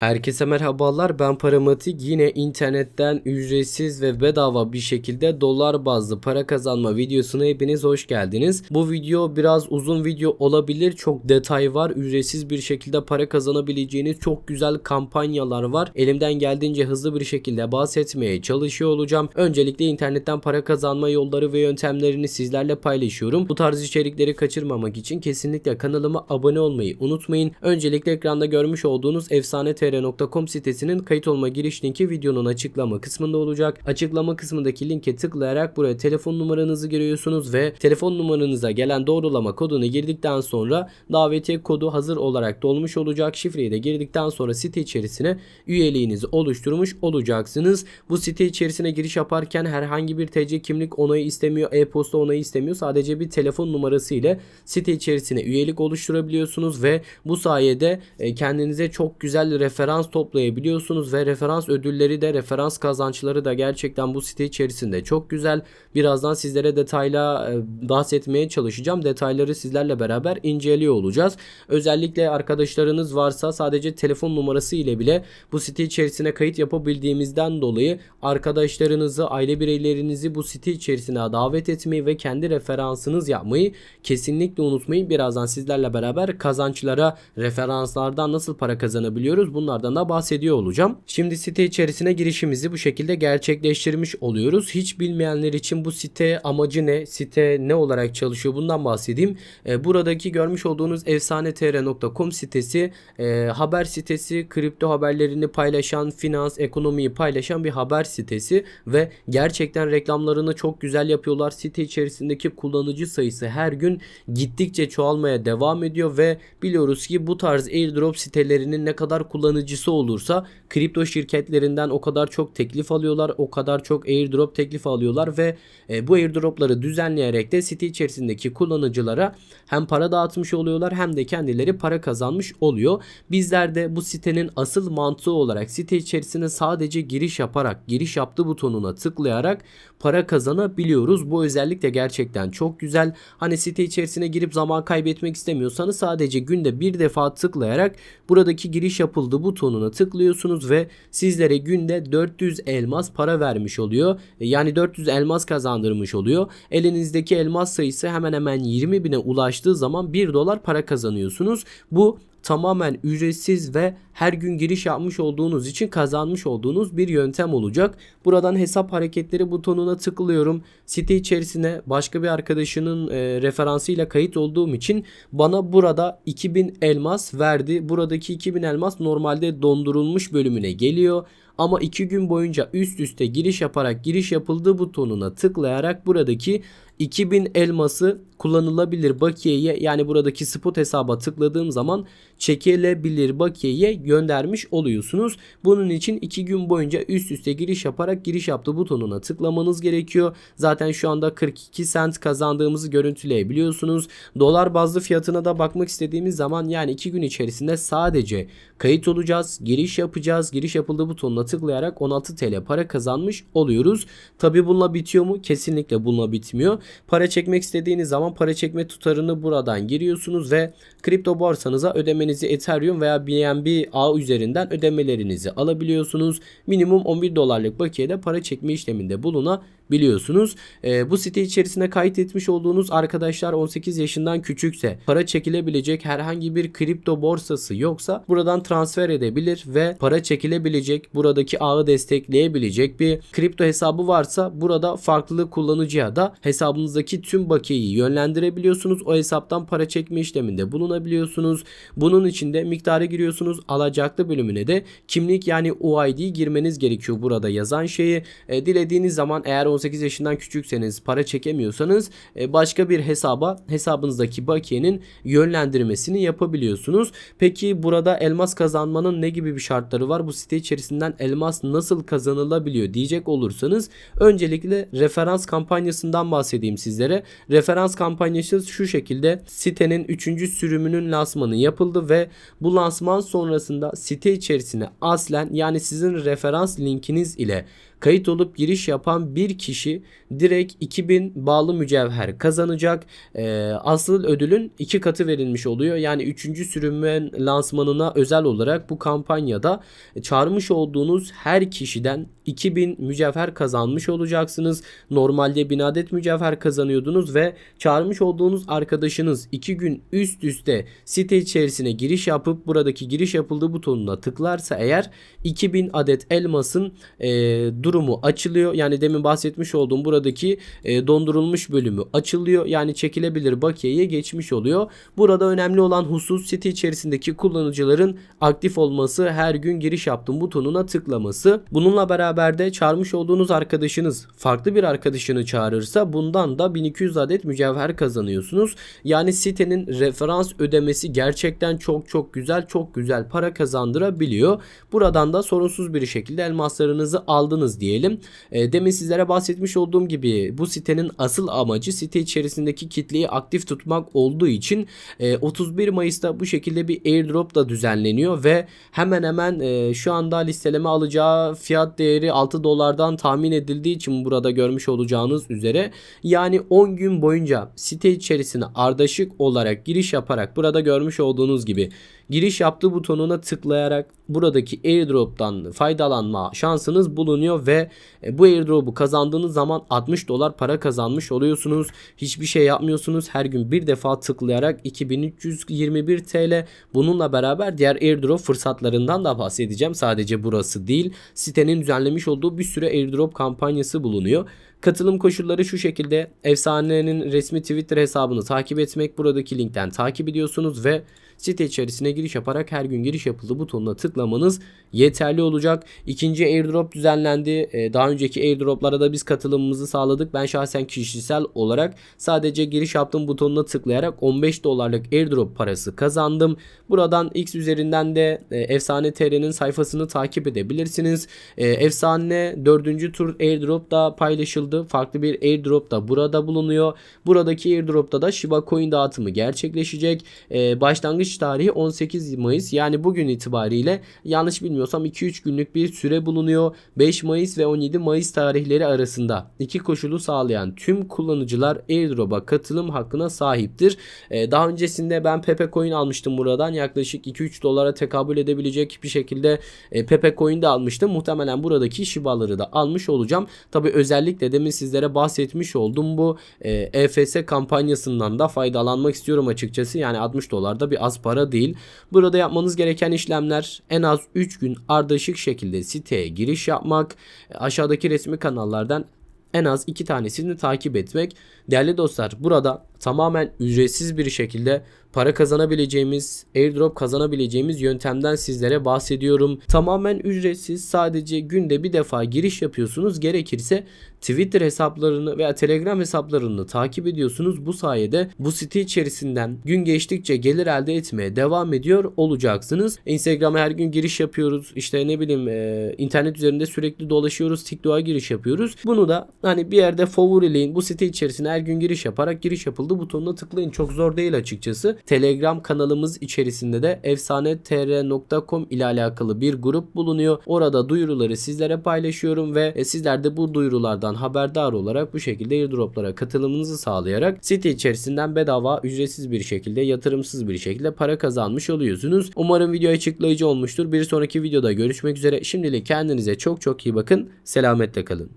Herkese merhabalar ben Paramatik yine internetten ücretsiz ve bedava bir şekilde dolar bazlı para kazanma videosuna hepiniz hoş geldiniz. Bu video biraz uzun video olabilir çok detay var ücretsiz bir şekilde para kazanabileceğiniz çok güzel kampanyalar var. Elimden geldiğince hızlı bir şekilde bahsetmeye çalışıyor olacağım. Öncelikle internetten para kazanma yolları ve yöntemlerini sizlerle paylaşıyorum. Bu tarz içerikleri kaçırmamak için kesinlikle kanalıma abone olmayı unutmayın. Öncelikle ekranda görmüş olduğunuz efsane tr.com sitesinin kayıt olma giriş linki videonun açıklama kısmında olacak. Açıklama kısmındaki linke tıklayarak buraya telefon numaranızı giriyorsunuz ve telefon numaranıza gelen doğrulama kodunu girdikten sonra davetiye kodu hazır olarak dolmuş olacak. Şifreyi de girdikten sonra site içerisine üyeliğinizi oluşturmuş olacaksınız. Bu site içerisine giriş yaparken herhangi bir TC kimlik onayı istemiyor, e-posta onayı istemiyor. Sadece bir telefon numarası ile site içerisine üyelik oluşturabiliyorsunuz ve bu sayede e, kendinize çok güzel referans toplayabiliyorsunuz ve referans ödülleri de referans kazançları da gerçekten bu site içerisinde çok güzel. Birazdan sizlere detayla e, bahsetmeye çalışacağım. Detayları sizlerle beraber inceliyor olacağız. Özellikle arkadaşlarınız varsa sadece telefon numarası ile bile bu site içerisine kayıt yapabildiğimizden dolayı arkadaşlarınızı, aile bireylerinizi bu site içerisine davet etmeyi ve kendi referansınız yapmayı kesinlikle unutmayın. Birazdan sizlerle beraber kazançlara, referanslardan nasıl para kazanabiliyoruz bunlardan da bahsediyor olacağım. Şimdi site içerisine girişimizi bu şekilde gerçekleştirmiş oluyoruz. Hiç bilmeyenler için bu site amacı ne, site ne olarak çalışıyor bundan bahsedeyim. E, buradaki görmüş olduğunuz efsanetr.com sitesi e, haber sitesi, kripto haberlerini paylaşan, finans, ekonomiyi paylaşan bir haber sitesi ve gerçekten reklamlarını çok güzel yapıyorlar. Site içerisindeki kullanıcı sayısı her gün gittikçe çoğalmaya devam ediyor ve biliyoruz ki bu tarz airdrop sitelerinin ne kadar kullanıcısı olursa kripto şirketlerinden o kadar çok teklif alıyorlar, o kadar çok airdrop teklif alıyorlar ve e, bu airdropları düzenleyerek de site içerisindeki kullanıcılara hem para dağıtmış oluyorlar hem de kendileri para kazanmış oluyor. Bizler de bu sitenin asıl mantığı olarak site içerisine sadece giriş yaparak, giriş yaptı butonuna tıklayarak para kazanabiliyoruz. Bu özellik de gerçekten çok güzel. Hani site içerisine girip zaman kaybetmek istemiyorsanız sadece günde bir defa tıklayarak buradaki giriş yapıldı butonuna tıklıyorsunuz ve sizlere günde 400 elmas para vermiş oluyor. Yani 400 elmas kazandırmış oluyor. Elinizdeki elmas sayısı hemen hemen 20 bine ulaştığı zaman 1 dolar para kazanıyorsunuz. Bu tamamen ücretsiz ve her gün giriş yapmış olduğunuz için kazanmış olduğunuz bir yöntem olacak. Buradan hesap hareketleri butonuna tıklıyorum. Site içerisine başka bir arkadaşının e, referansıyla kayıt olduğum için bana burada 2000 elmas verdi. Buradaki 2000 elmas normalde dondurulmuş bölümüne geliyor. Ama 2 gün boyunca üst üste giriş yaparak giriş yapıldığı butonuna tıklayarak buradaki 2000 elması kullanılabilir bakiyeye yani buradaki spot hesaba tıkladığım zaman çekilebilir bakiyeye göndermiş oluyorsunuz. Bunun için 2 gün boyunca üst üste giriş yaparak giriş yaptı butonuna tıklamanız gerekiyor. Zaten şu anda 42 sent kazandığımızı görüntüleyebiliyorsunuz. Dolar bazlı fiyatına da bakmak istediğimiz zaman yani 2 gün içerisinde sadece kayıt olacağız, giriş yapacağız. Giriş yapıldığı butonuna tıklayarak 16 TL para kazanmış oluyoruz. Tabi bununla bitiyor mu? Kesinlikle bununla bitmiyor. Para çekmek istediğiniz zaman para çekme tutarını buradan giriyorsunuz ve kripto borsanıza ödemenizi Ethereum veya BNB ağ üzerinden ödemelerinizi alabiliyorsunuz. Minimum 11 dolarlık bakiyede para çekme işleminde bulunabiliyorsunuz. Ee, bu site içerisinde kaydetmiş olduğunuz arkadaşlar 18 yaşından küçükse para çekilebilecek herhangi bir kripto borsası yoksa buradan transfer edebilir ve para çekilebilecek buradaki ağı destekleyebilecek bir kripto hesabı varsa burada farklı kullanıcıya da hesabınızdaki tüm bakiyeyi yönlendirebiliyorsunuz. O hesaptan para çekme işleminde bulunabiliyorsunuz. Bunun için de miktarı giriyorsunuz. Alacaklı bölümüne de kimlik yani UID girmeniz gerekiyor burada yazan şeyi. E, dilediğiniz zaman eğer 18 yaşından küçükseniz para çekemiyorsanız e, başka bir hesaba hesabınızdaki bakiyenin yönlendirmesini yapabiliyorsunuz. Peki burada elmas kazanmanın ne gibi bir şartları var? Bu site içerisinden elmas nasıl kazanılabiliyor diyecek olursanız öncelikle referans kampanyasından bahsedeyim sizlere. Referans kampanyası şu şekilde sitenin 3. sürümünün lansmanı yapıldı ve bu lansman sonrasında site içerisine aslen yani sizin referans linkiniz ile kayıt olup giriş yapan bir kişi direkt 2000 bağlı mücevher kazanacak. Ee, asıl ödülün iki katı verilmiş oluyor. Yani 3. sürümün lansmanına özel olarak bu kampanyada çağırmış olduğunuz her kişiden 2000 mücevher kazanmış olacaksınız. Normalde 1000 adet mücevher kazanıyordunuz ve çağırmış olduğunuz arkadaşınız 2 gün üst üste site içerisine giriş yapıp buradaki giriş yapıldığı butonuna tıklarsa eğer 2000 adet elmasın e, durumu açılıyor. Yani demin bahsetmiş olduğum buradaki e, dondurulmuş bölümü açılıyor. Yani çekilebilir bakiyeye geçmiş oluyor. Burada önemli olan husus site içerisindeki kullanıcıların aktif olması, her gün giriş yaptığım butonuna tıklaması. Bununla beraber de çağırmış olduğunuz arkadaşınız farklı bir arkadaşını çağırırsa bundan da 1200 adet mücevher kazanıyorsunuz. Yani sitenin referans ödemesi gerçekten çok çok güzel, çok güzel para kazandırabiliyor. Buradan da sorunsuz bir şekilde elmaslarınızı aldınız diyelim. E, demin sizlere bahsetmiş olduğum gibi bu sitenin asıl amacı site içerisindeki kitleyi aktif tutmak olduğu için e, 31 Mayıs'ta bu şekilde bir airdrop da düzenleniyor ve hemen hemen e, şu anda listeleme alacağı fiyat değeri 6 dolardan tahmin edildiği için burada görmüş olacağınız üzere yani 10 gün boyunca site içerisine ardışık olarak giriş yaparak burada görmüş olduğunuz gibi giriş yaptığı butonuna tıklayarak buradaki airdrop'tan faydalanma şansınız bulunuyor ve e, bu airdrop'u kazandığınız zaman 60 dolar para kazanmış oluyorsunuz. Hiçbir şey yapmıyorsunuz. Her gün bir defa tıklayarak 2321 TL. Bununla beraber diğer airdrop fırsatlarından da bahsedeceğim. Sadece burası değil. Sitenin düzenlemiş olduğu bir sürü airdrop kampanyası bulunuyor. Katılım koşulları şu şekilde. Efsanenin resmi Twitter hesabını takip etmek buradaki linkten takip ediyorsunuz ve site içerisine giriş yaparak her gün giriş yapıldı butonuna tıklamanız yeterli olacak. İkinci airdrop düzenlendi. Ee, daha önceki airdroplara da biz katılımımızı sağladık. Ben şahsen kişisel olarak sadece giriş yaptığım butonuna tıklayarak 15 dolarlık airdrop parası kazandım. Buradan X üzerinden de e, Efsane TR'nin sayfasını takip edebilirsiniz. E, Efsane 4. tur airdrop da paylaşıldı. Farklı bir airdrop da burada bulunuyor. Buradaki airdropta da Shiba Coin dağıtımı gerçekleşecek. E, başlangıç tarihi 18 Mayıs yani bugün itibariyle yanlış bilmiyorsam 2-3 günlük bir süre bulunuyor. 5 Mayıs ve 17 Mayıs tarihleri arasında iki koşulu sağlayan tüm kullanıcılar airdrop'a katılım hakkına sahiptir. Ee, daha öncesinde ben Pepe Coin almıştım buradan yaklaşık 2-3 dolara tekabül edebilecek bir şekilde e, Pepe Coin de almıştım. Muhtemelen buradaki Shiba'ları da almış olacağım. Tabi özellikle demin sizlere bahsetmiş oldum bu e, EFS kampanyasından da faydalanmak istiyorum açıkçası. Yani 60 dolar da bir az para değil. Burada yapmanız gereken işlemler en az 3 gün ardışık şekilde siteye giriş yapmak, aşağıdaki resmi kanallardan en az iki tanesini takip etmek. Değerli dostlar burada tamamen ücretsiz bir şekilde para kazanabileceğimiz, airdrop kazanabileceğimiz yöntemden sizlere bahsediyorum. Tamamen ücretsiz sadece günde bir defa giriş yapıyorsunuz. Gerekirse Twitter hesaplarını veya Telegram hesaplarını takip ediyorsunuz. Bu sayede bu site içerisinden gün geçtikçe gelir elde etmeye devam ediyor olacaksınız. Instagram'a her gün giriş yapıyoruz. İşte ne bileyim e, internet üzerinde sürekli dolaşıyoruz. TikTok'a giriş yapıyoruz. Bunu da hani bir yerde favorileyin. Bu site içerisine her gün giriş yaparak giriş yapıldı butonuna tıklayın. Çok zor değil açıkçası. Telegram kanalımız içerisinde de efsanetr.com ile alakalı bir grup bulunuyor. Orada duyuruları sizlere paylaşıyorum ve e, sizler de bu duyurulardan haberdar olarak bu şekilde airdroplara katılımınızı sağlayarak site içerisinden bedava ücretsiz bir şekilde yatırımsız bir şekilde para kazanmış oluyorsunuz. Umarım video açıklayıcı olmuştur. Bir sonraki videoda görüşmek üzere. Şimdilik kendinize çok çok iyi bakın. Selametle kalın.